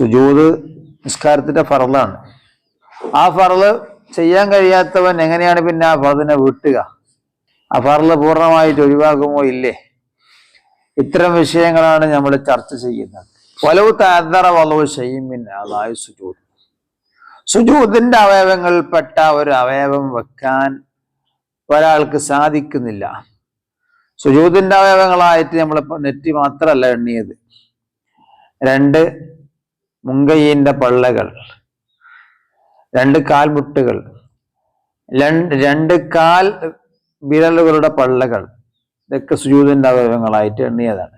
സുജൂത് നിസ്കാരത്തിന്റെ ഫറലാണ് ആ ഫറൽ ചെയ്യാൻ കഴിയാത്തവൻ എങ്ങനെയാണ് പിന്നെ ആ ഫറദിനെ വീട്ടുക? ആ ഫറൽ പൂർണമായിട്ട് ഒഴിവാക്കുമോ ഇല്ലേ? ഇത്തരം വിഷയങ്ങളാണ് നമ്മൾ ചർച്ച ചെയ്യുന്നത്. വലവ് താതറ വളവ് പിന്നെ അതായത് സുജൂത് സുജൂതിന്റെ അവയവങ്ങളിൽപ്പെട്ട ഒരു അവയവം വെക്കാൻ ഒരാൾക്ക് സാധിക്കുന്നില്ല. സുജൂതിന്റെ അവയവങ്ങളായിട്ട് നമ്മൾ നെറ്റി മാത്രമല്ല എണ്ണിയത്. രണ്ട് മുങ്കയ്യന്റെ പള്ളകൾ രണ്ട് കാൽമുട്ടുകൾ രണ്ട് കാൽ വിരലുകളുടെ പള്ളകൾ. ഇതൊക്കെ സുജൂതിന്റെ അവയവങ്ങളായിട്ട് എണ്ണിയതാണ്.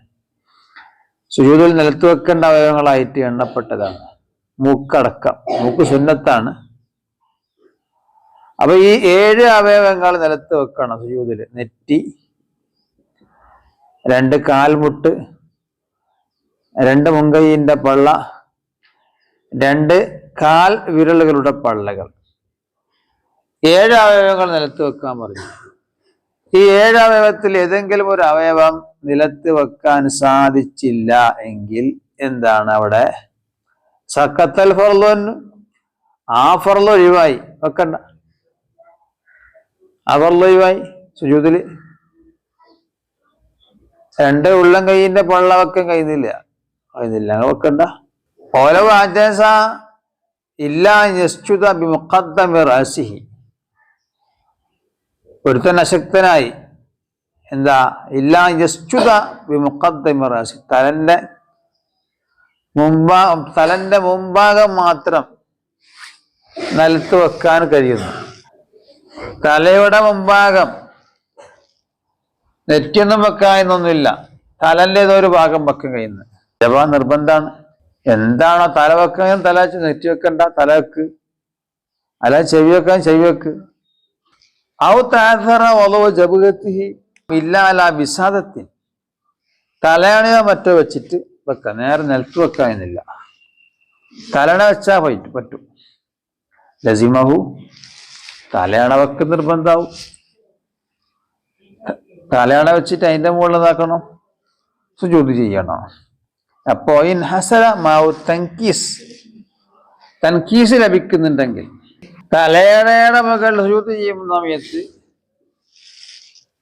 സുജൂതിൽ നിലത്ത് വെക്കേണ്ട അവയവങ്ങളായിട്ട് എണ്ണപ്പെട്ടതാണ്. മൂക്കടക്കം മൂക്ക് സുന്നത്താണ്. അപ്പൊ ഈ ഏഴ് അവയവങ്ങൾ നിലത്ത് വെക്കണം സുജൂതിൽ നെറ്റി രണ്ട് കാൽമുട്ട് രണ്ട് മുങ്കൈന്റെ പള്ള രണ്ട് കാൽ വിരലുകളുടെ പള്ളകൾ. ഏഴ് അവയവങ്ങൾ നിലത്ത് വെക്കാൻ പറഞ്ഞു. ഈ ഏഴ് അവയവത്തിൽ ഏതെങ്കിലും ഒരു അവയവം നിലത്ത് വെക്കാൻ സാധിച്ചില്ല എങ്കിൽ എന്താണ് അവിടെ? സക്കത്തൽ ഫർലോന്ന് ആ ഫർലോ ഒഴിവായി. വെക്കണ്ട. ആ ഫർലോ ഒഴിവായി സുജൂതിൽ. രണ്ട് ഉള്ളം കൈയിന്റെ പള്ള വെക്കാൻ കഴിയുന്നില്ല കഴിയുന്നില്ല വെക്കണ്ട. ഓല ആദ്യസ ഇല്ല യസ്ചുത റസിഹി ഒരുത്തൻ അശക്തനായി. എന്താ? ഇല്ല യസ്ചുത ബിമുഖദ്ദമി തലന്റെ മുമ്പാ തലന്റെ മുമ്പാകം മാത്രം നിലത്ത് വെക്കാൻ കഴിയുന്നു. തലയുടെ മുമ്പാകം നെറ്റിയൊന്നും വെക്കാനൊന്നുമില്ല. തലന്റെ ഏതോ ഒരു ഭാഗം വെക്കാൻ കഴിയുന്നത് ജപ നിർബന്ധാണ്. എന്താണോ തലവെക്കാൻ തല നെറ്റി വെക്കണ്ട തലവെക്ക് അല്ല ചെവി വെക്കാൻ ചെവി വെക്ക്. ഔ താഥറ ഒളവ് ജപുഗത്തി ഇല്ല അല്ല വിഷാദത്തിൻ. തലയണയോ മറ്റോ വെച്ചിട്ട് വെക്കാം. നേരെ നിലത്ത് വെക്കാനില്ല തലണ വെച്ചാ പറ്റും പറ്റും. ലസിമഹു. തലയണ വെക്ക് നിർബന്ധാവും. തലയണ വെച്ചിട്ട് അതിന്റെ മുകളിൽ ഇതാക്കണം സുജൂത് ചെയ്യണം. അപ്പോ ഇൻ ഹസല മാവു തൻകീസ്. തൻകീസ് ലഭിക്കുന്നുണ്ടെങ്കിൽ. തലയുടെ മകൾ സുജൂത്ത് ചെയ്യുന്ന സമയത്ത്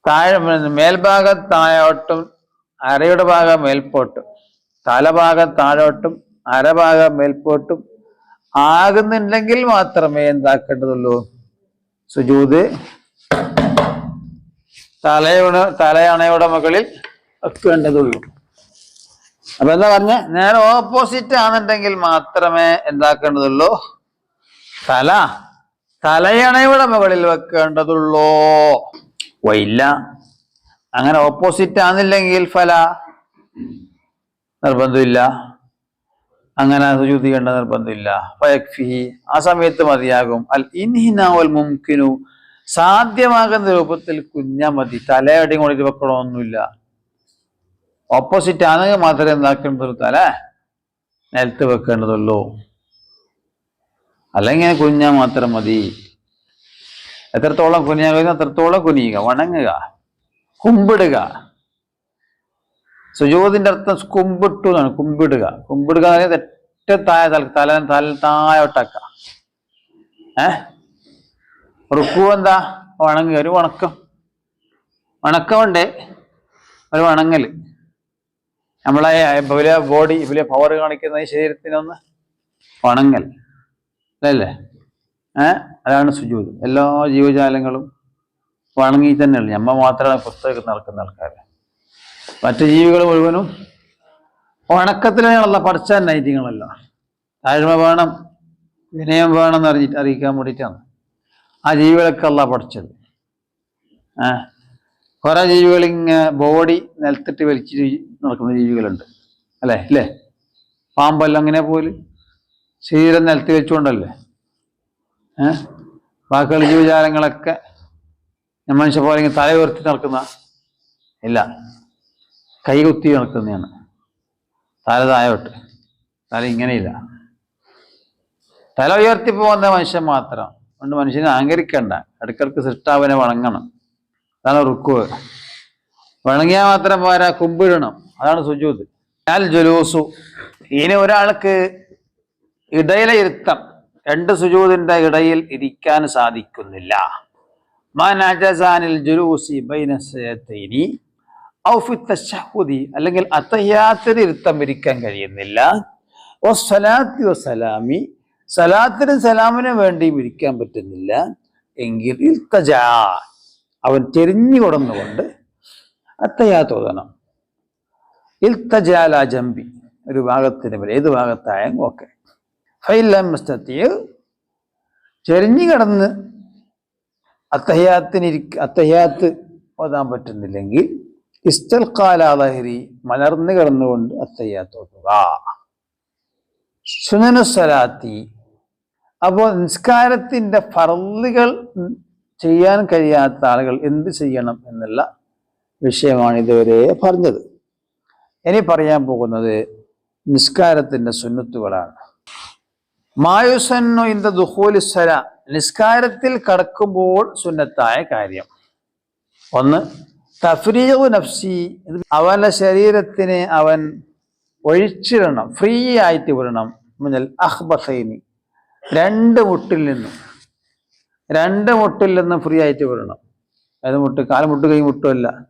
താഴെ മേൽഭാഗം താഴോട്ടും അരയുടെ ഭാഗം മേൽപോട്ടും. തലഭാഗം താഴോട്ടും അരഭാഗം മേൽപോട്ടും ആകുന്നുണ്ടെങ്കിൽ മാത്രമേ എന്താക്കേണ്ടതുള്ളൂ? സുജൂത് തലയുടെ തലയണയുടെ മുകളിൽ വെക്കേണ്ടതുള്ളൂ. അപ്പൊ എന്താ പറഞ്ഞ? നേരെ ഓപ്പോസിറ്റ് ആണെന്നുണ്ടെങ്കിൽ മാത്രമേ എന്താക്കേണ്ടതുള്ളൂ. തല. തലയണയുടെ മുകളിൽ വെക്കേണ്ടതുള്ളൂ. വയില്ല അങ്ങനെ ഓപ്പോസിറ്റ് ആണെന്നില്ലെങ്കിൽ ഫല. നിർബന്ധമില്ല. അങ്ങനെ സുജൂത് നിർബന്ധമില്ല. ആ സമയത്ത് മതിയാകും. അൽ ഇൻഹിനാവൽ മുംകിനു. സാധ്യമാകുന്ന രൂപത്തിൽ കുഞ്ഞ മതി. തലയടി കൊണ്ടിട്ട് വെക്കണമൊന്നുമില്ല ഓപ്പോസിറ്റ് ആണെങ്കിൽ മാത്രമേ എന്താക്കേണ്ടതുള്ളൂ തല നിലത്ത് വെക്കേണ്ടതുള്ളൂ. അല്ലെങ്കിൽ കുഞ്ഞ മാത്രം മതി. എത്രത്തോളം കുനിയാൻ കഴിയുന്നു അത്രത്തോളം കുനിയുക വണങ്ങുക കുമ്പിടുക. സുജോതിന്റെ അർത്ഥം കുമ്പിട്ടു എന്നാണ് കുമ്പിടുക. കുമ്പിടുക എന്ന് പറയുന്നത് ഏറ്റവും താഴെ തല തല തല താഴോട്ടാക്ക ഏ? റുക്കു എന്താ? വണങ്ങുക ഒരു വണക്കം. വണക്കമുണ്ട് ഒരു വണങ്ങൽ നമ്മളെ വലിയ ബോഡി വലിയ പവർ കാണിക്കുന്ന ഈ ശരീരത്തിനൊന്ന് വണങ്ങൽ അല്ലേ? ഏ? അതാണ് സുജൂത്. എല്ലാ ജീവജാലങ്ങളും വണങ്ങി തന്നെയുള്ളു. നമ്മ മാത്രമാണ് പുസ്തകം നടക്കുന്ന ആൾക്കാർ മറ്റു ജീവികൾ മുഴുവനും ഉണക്കത്തിലുള്ള പഠിച്ച നൈതികളല്ല താഴ്മ വേണം വിനയം വേണം എന്ന് അറിഞ്ഞിട്ട് അറിയിക്കാൻ വേണ്ടിയിട്ടാണ്. ആ ജീവികളൊക്കെ അല്ല പഠിച്ചത്. ആ കുറെ ജീവികൾ ഇങ്ങനെ ബോഡി നിലത്തിട്ട് വലിച്ചിട്ട് നടക്കുന്ന ജീവികളുണ്ട്. അല്ലേ? ഇല്ലേ? പാമ്പല്ല അങ്ങനെ പോലും ശരീരം നിലത്ത് വെച്ചുകൊണ്ടല്ലേ? ഏഹ് ബാക്കിയുള്ള ജീവജാലങ്ങളൊക്കെ മനുഷ്യ പോലെ ഇങ്ങനെ തല ഉയർത്തി നടക്കുന്ന ഇല്ല. കൈകുത്തി നടക്കുന്നതാണ്. തല താഴോട്ട്. തല ഇങ്ങനെയില്ല. തല ഉയർത്തി പോകുന്ന മനുഷ്യൻ മാത്രം. അതുകൊണ്ട് മനുഷ്യനെ അഹങ്കരിക്കണ്ട. ഇടക്കിടക്ക് സൃഷ്ടാവിനെ വണങ്ങണം. അതാണ് റുക്കുവ് വണങ്ങിയാൽ മാത്രം പോരാ കുമ്പിടണം. അതാണ് സുജൂത്. അൽ ജുലൂസു ഇനി ഒരാൾക്ക് ഇടയിലെ ഇരുത്തം രണ്ട് സുജൂതിന്റെ ഇടയിൽ ഇരിക്കാൻ സാധിക്കുന്നില്ല. മാനജസാനിൽ ജുലൂസി ബൈന സയത്തൈനി ഔ ഫി തശഹുദി അല്ലെങ്കിൽ അത്തഹ്യാത്തിന് ഇരുത്തം ഇരിക്കാൻ കഴിയുന്നില്ല. ഓ സലാത്തി ഓ സലാമി സലാത്തിനും സലാമിനും വേണ്ടിയും ഇരിക്കാൻ പറ്റുന്നില്ല. എങ്കിൽ ഇൽത്തജാ അവൻ തിരിഞ്ഞു കൊടുന്നുകൊണ്ട് അത്തയാ തോന്നണം ഇൽത്തജാല ജമ്പി ഒരു ഭാഗത്തിന് മേലെ ഏത് ഭാഗത്തായാലും ഓക്കെ. ഫൈലംസ്തത്തിയ ചെരിഞ്ഞു കിടന്ന് അത്തഹ്യാത്തിന് അത്തഹ്യാത്ത് ഓതാൻ പറ്റുന്നില്ലെങ്കിൽ ഇസ്തൽക്കാലാലഹരി മലർന്നു കിടന്നുകൊണ്ട് അത്തഹ്യാത്ത് ഓതുക. സുനനുസലാത്തി അപ്പോൾ നിസ്കാരത്തിന്റെ ഫറലുകൾ ചെയ്യാൻ കഴിയാത്ത ആളുകൾ എന്ത് ചെയ്യണം എന്നുള്ള വിഷയമാണ് ഇതുവരെ പറഞ്ഞത്. ഇനി പറയാൻ പോകുന്നത് നിസ്കാരത്തിന്റെ സുന്നത്തുകളാണ്. മായുസന്നു ഇന്ത ദുഹോലിസ്വര നിസ്കാരത്തിൽ കടക്കുമ്പോൾ സുന്നത്തായ കാര്യം. ഒന്ന് തഫ്രീഖു നഫ്സി. അവന്റെ ശരീരത്തിനെ അവൻ ഒഴിച്ചിടണം ഫ്രീ ആയിട്ട് വിടണം. മുതൽ അഹ്ബസൈനി. രണ്ട് മുട്ടിൽ നിന്നും രണ്ട് മുട്ടിൽ നിന്നും ഫ്രീ ആയിട്ട് വിടണം. അതായത് മുട്ട് കാൽമുട്ട് കൈ മുട്ടുമല്ല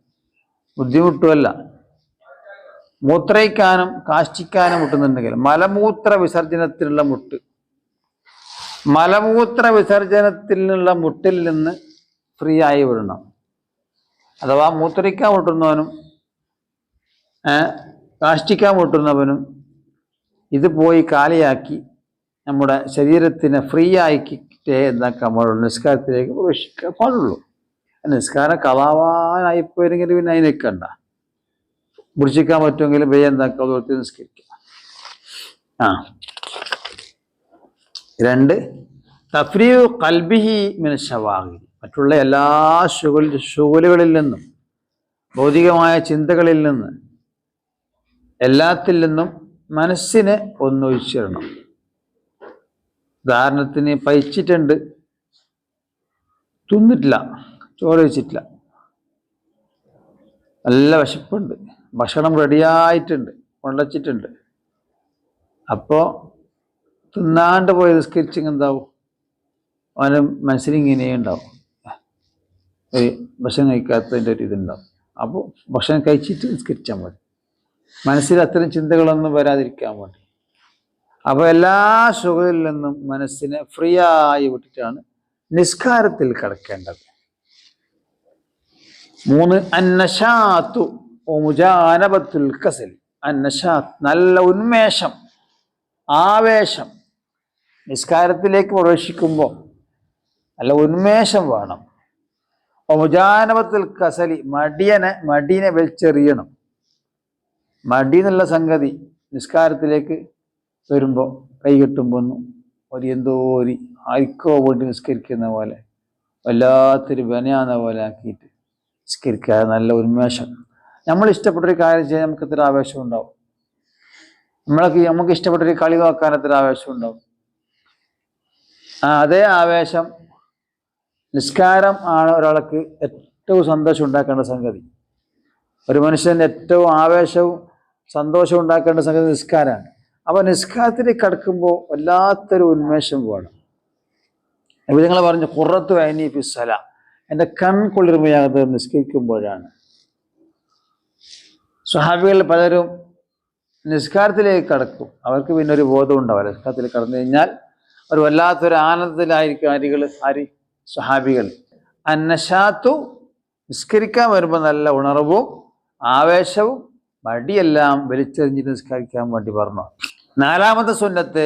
ബുദ്ധിമുട്ടുമല്ല മൂത്രയിക്കാനും കാഷ്ടിക്കാനും മുട്ടുന്നുണ്ടെങ്കിൽ മലമൂത്ര വിസർജനത്തിനുള്ള മുട്ട്. മലമൂത്ര വിസർജനത്തിനുള്ള മുട്ടിൽ നിന്ന് ഫ്രീ ആയി വിടണം. അഥവാ മൂത്രിക്കാൻ മുട്ടുന്നവനും കാഷ്ടിക്കാൻ മുട്ടുന്നവനും ഇത് പോയി കാലിയാക്കി നമ്മുടെ ശരീരത്തിനെ ഫ്രീ ആക്കിയിട്ടേ എന്താക്കാൻ പാടുള്ളൂ. നിസ്കാരത്തിലേക്ക് പ്രവേശിക്കാൻ പാടുള്ളൂ. നിസ്കാരം കളാവാനായി പോയിരുന്നെങ്കിൽ പിന്നെ അതിനേക്കണ്ട പിടിച്ചിക്കാൻ പറ്റുമെങ്കിൽ ബേ എന്താക്കുക? നിസ്കരിക്കുക. ആ. രണ്ട് തഫ്രീവ് കൽബിഹി ഷവാഹി മറ്റുള്ള എല്ലാ ശുഗൽ ശുഗലുകളിൽ നിന്നും ഭൗതികമായ ചിന്തകളിൽ നിന്ന് എല്ലാത്തിൽ നിന്നും മനസ്സിനെ ഒന്നൊഴിച്ചിടണം. ഉദാഹരണത്തിന് പയിച്ചിട്ടുണ്ട് തിന്നിട്ടില്ല ചോറ് വെച്ചിട്ടില്ല നല്ല വിശപ്പുണ്ട്. ഭക്ഷണം റെഡിയായിട്ടുണ്ട് കൊണ്ടച്ചിട്ടുണ്ട്. അപ്പോൾ തിന്നാണ്ട് പോയി സ്കിച്ചിങ് എന്താവും? അവന് മനസ്സിലിങ്ങനെ ഉണ്ടാവും. ഒരു ഭക്ഷണം കഴിക്കാത്തതിന്റെ ഒരു ഇതുണ്ടാവും. അപ്പോൾ ഭക്ഷണം കഴിച്ചിട്ട് നിസ്കരിച്ചാൽ മതി മനസ്സിൽ അത്തരം ചിന്തകളൊന്നും വരാതിരിക്കാൻ വേണ്ടി. അപ്പോൾ എല്ലാ സുഖത്തിൽ നിന്നും മനസ്സിനെ ഫ്രീ ആയി വിട്ടിട്ടാണ് നിസ്കാരത്തിൽ കിടക്കേണ്ടത്. മൂന്ന് അന്നശാത്തു. മുജാനബത്തുൽ കസൽ അന്നശാത്ത് നല്ല ഉന്മേഷം ആവേശം. നിസ്കാരത്തിലേക്ക് പ്രവേശിക്കുമ്പോൾ നല്ല ഉന്മേഷം വേണം. മുജാനബത്തുൽ കസലി മടിയനെ മടിയനെ വലിച്ചെറിയണം. മടി എന്നുള്ള സംഗതി നിസ്കാരത്തിലേക്ക് വരുമ്പോൾ കൈ കെട്ടുമ്പോൾ ഒരു എന്തോ ഒരു ആയിക്കോ വേണ്ടി നിസ്കരിക്കുന്ന പോലെ വല്ലാത്തൊരു ബനയാന്ന പോലെ ആക്കിയിട്ട് നിസ്കരിക്കാതെ നല്ല ഉന്മേഷം. നമ്മൾ ഇഷ്ടപ്പെട്ടൊരു കാര്യം ചെയ്യാൻ നമുക്ക് ഇത്ര ആവേശം ഉണ്ടാവും. നമ്മളൊക്കെ നമുക്ക് ഇഷ്ടപ്പെട്ടൊരു കളി നോക്കാൻ എത്ര ആവേശം ഉണ്ടാവും. ആ അതേ ആവേശം നിസ്കാരം ആണ് ഒരാൾക്ക് ഏറ്റവും സന്തോഷം ഉണ്ടാക്കേണ്ട സംഗതി. ഒരു മനുഷ്യന്റെ ഏറ്റവും ആവേശവും സന്തോഷവും ഉണ്ടാക്കേണ്ട സംഗതി നിസ്കാരമാണ്. അപ്പൊ നിസ്കാരത്തിലേക്ക് കടക്കുമ്പോൾ വല്ലാത്തൊരു ഉന്മേഷം വേണം. നിങ്ങൾ പറഞ്ഞു കുറത്ത് വൈനി ഫിസ്സല. എന്റെ കൺകുളിർമയാകത്ത് നിസ്കരിക്കുമ്പോഴാണ്. സ്വഹാബികളിൽ പലരും നിസ്കാരത്തിലേക്ക് കടക്കും. അവർക്ക് പിന്നെ ഒരു ബോധം ഉണ്ടാവില്ല. നിസ്കാരത്തിൽ കടന്നു കഴിഞ്ഞാൽ ഒരു വല്ലാത്തൊരു ആനന്ദത്തിലായിരിക്കും അരികൾ ആരി സ്വഹാബികൾ അന്നശാത്തു നിസ്കരിക്കാൻ വരുമ്പോൾ നല്ല ഉണർവും ആവേശവും മടിയെല്ലാം വലിച്ചെറിഞ്ഞിട്ട് നിസ്കരിക്കാൻ വേണ്ടി പറഞ്ഞു. നാലാമത്തെ സുന്നത്ത്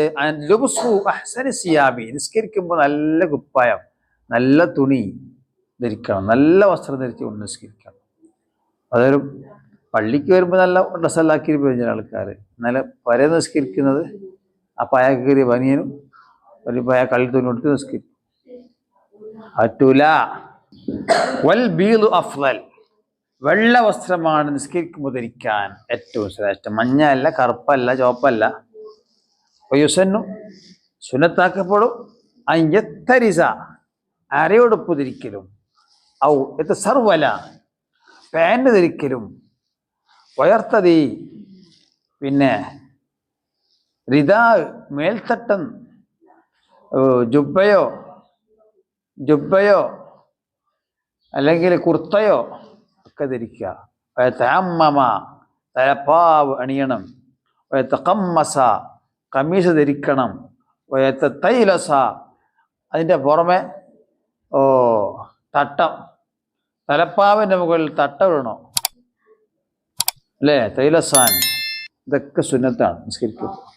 സിയാബി നിസ്കരിക്കുമ്പോൾ നല്ല കുപ്പായം നല്ല തുണി ധരിക്കണം. നല്ല വസ്ത്രം ധരിച്ച് കൊണ്ട് നിസ്കരിക്കണം. അതൊരു പള്ളിക്ക് വരുമ്പോൾ നല്ല ഡ്രസ്സെല്ലാക്കി പോയി ആൾക്കാർ എന്നാലും പരേ നിസ്കരിക്കുന്നത് ആ പായ കയറിയ ബനിയനും ഒരു പായ കള്ളി തുണി കൊടുത്ത് നിസ്കരിക്കും. പറ്റൂല. വൽ ബീലു അഫ്ലൽ വെള്ള വസ്ത്രമാണ് നിസ്കരിക്കുമ്പോൾ ധരിക്കാൻ ഏറ്റവും ശ്രേഷ്ഠം മഞ്ഞ അല്ല കറുപ്പല്ല ചുവപ്പല്ല. യുസന്നു സുനത്താക്കപ്പെടും അയ്യത്തരിസ അരയോടൊപ്പ് ധരിക്കലും. ഔ എത്ത സർവല പാന്റ് ധരിക്കലും. ഉയർത്തതി പിന്നെ റിതാ മേൽത്തട്ടം. ജുബയോ ജുബയോ അല്ലെങ്കിൽ കുർത്തയോ ഒക്കെ ധരിക്കുക. വയത്തഅമ്മമ തലപ്പാവ് അണിയണം. വയത്തഖമ്മസ കമ്മീസ് ധരിക്കണം. വയത്തൈലസ അതിന്റെ പുറമെ ഓ തട്ടം. തലപ്പാവിന്റെ മുകളിൽ തട്ടം ഇടണം. അല്ലേ? തൈലസാൻ. ഇതൊക്കെ സുന്നത്താണ് നിസ്കരിക്കും